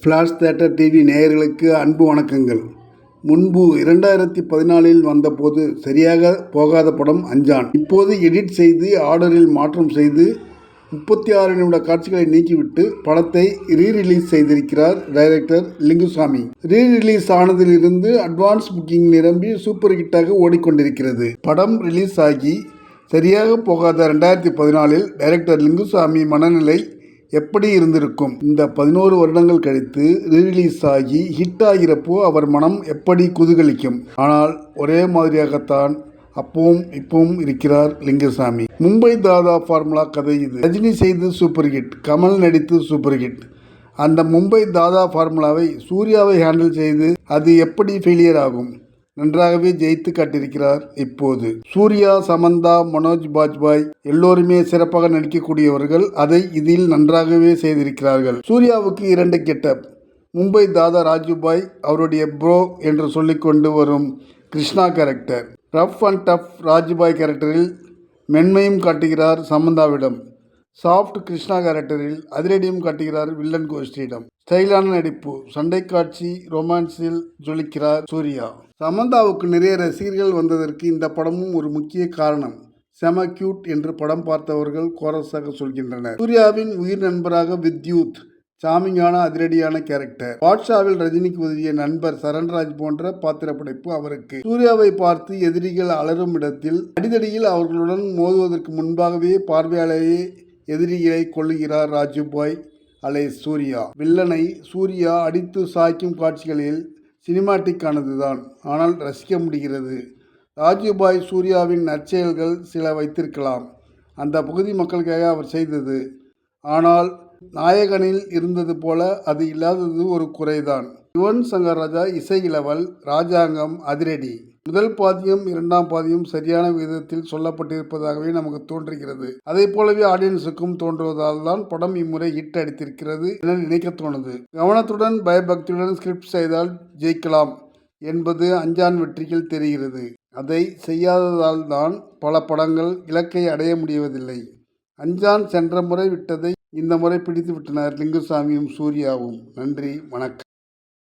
Flash theatre TV நேயர்களுக்கு அன்பு வணக்கங்கள். முன்பு இரண்டாயிரத்தி பதினாலில் வந்தபோது சரியாக போகாத படம் அஞ்சான். இப்போது எடிட் செய்து ஆர்டரில் மாற்றம் செய்து முப்பத்தி ஆறு நிமிட காட்சிகளை நீக்கிவிட்டு படத்தை ரீ ரிலீஸ் செய்திருக்கிறார் டைரக்டர் லிங்குசாமி. ரீ ரிலீஸ் ஆனதிலிருந்து அட்வான்ஸ் புக்கிங் நிரம்பி சூப்பர் ஹிட்டாக ஓடிக்கொண்டிருக்கிறது. படம் ரிலீஸ் ஆகி சரியாக போகாத ரெண்டாயிரத்தி பதினாலில் டைரக்டர் லிங்குசாமி மனநிலை எப்படி இருந்திருக்கும்? இந்த பதினோரு வருடங்கள் கழித்து ரீரிலீஸ் ஆகி ஹிட் ஆகிறப்போ அவர் மனம் எப்படி குதூகலிக்கும்? ஆனால் ஒரே மாதிரியாகத்தான் அப்பவும் இப்பவும் இருக்கிறார் லிங்கசாமி. மும்பை தாதா ஃபார்முலா கதை இது. ரஜினி செய்து சூப்பர் ஹிட் கமல் நடித்து சூப்பர் ஹிட் அந்த மும்பை தாதா ஃபார்முலாவை சூர்யாவை ஹேண்டில் செய்து அது எப்படி ஃபெயிலியர் ஆகும்? நன்றாகவே ஜெயித்து காட்டியிருக்கிறார் இப்போது. சூர்யா சமந்தா மனோஜ் பாஜ்பாய் எல்லோருமே சிறப்பாக நடிக்கக்கூடியவர்கள் அதை இதில் நன்றாகவே செய்திருக்கிறார்கள். சூர்யாவுக்கு இரண்டு கெட்டப். மும்பை தாதா ராஜுபாய் அவருடைய ப்ரோ என்று சொல்லிக்கொண்டு வரும் Krishna character rough and tough Rajubhai கேரக்டரில் மென்மையும் காட்டுகிறார் சமந்தாவிடம். சாஃப்ட் கிருஷ்ணா கேரக்டரில் அதிரடியும் காட்டுகிறார் வில்லன் கோஷ்டியிடம். ஸ்டைலான நடிப்பு. சண்டை காட்சி ரொமான்ஸில் ஜொலிக்கிறார் சூர்யா. சமந்தாவுக்கு நிறைய ரசிகர்கள் வந்ததற்கு இந்த படமும் ஒரு முக்கிய காரணம். செம கியூட் என்று படம் பார்த்தவர்கள் கோரஸாக சொல்கின்றனர். சூர்யாவின் உயிர் நண்பராக வித்யூத் சாமிங்கான அதிரடியான கேரக்டர். பாட்ஷாவில் ரஜினிக்கு உதவிய நண்பர் சரண்ராஜ் போன்ற பாத்திர படைப்பு அவருக்கு. சூர்யாவை பார்த்து எதிரிகள் அலரும் இடத்தில் அடிதடியில் அவர்களுடன் மோதுவதற்கு முன்பாகவே பார்வையாளரையே எதிரிகளை கொள்ளுகிறார் ராஜுபாய் அலை சூர்யா. வில்லனை சூர்யா அடித்து சாய்க்கும் காட்சிகளில் சினிமாட்டிக்கானதுதான். ஆனால் ரசிக்க முடிகிறது. ராஜுபாய் சூர்யாவின் நற்செயல்கள் சில வைத்திருக்கலாம். அந்த பகுதி மக்களுக்காக அவர் செய்தது. ஆனால் நாயகனில் இருந்தது போல அது இல்லாதது ஒரு குறைதான். யுவன் சங்கர் ராஜா இசை இளவல் ராஜாங்கம் அதிரடி. முதல் பாதியும் இரண்டாம் பாதியும் சரியான விதத்தில் சொல்லப்பட்டிருப்பதாகவே நமக்கு தோன்றுகிறது. அதே போலவே ஆடியன்ஸுக்கும் தோன்றுவதால் தான் படம் இம்முறை ஹிட் அடித்திருக்கிறது என நினைக்க தோணுது. கவனத்துடன் பயபக்தியுடன் ஸ்கிரிப்ட் செய்தால் ஜெயிக்கலாம் என்பது அஞ்சான் வெற்றியில் தெரிகிறது. அதை செய்யாததால் தான் பல படங்கள் இலக்கை அடைய முடிவதில்லை அஞ்சான் சென்ற முறை விட்டதை இந்த முறை பிடித்து விட்டனர் லிங்குசாமியும் சூர்யாவும். நன்றி வணக்கம்.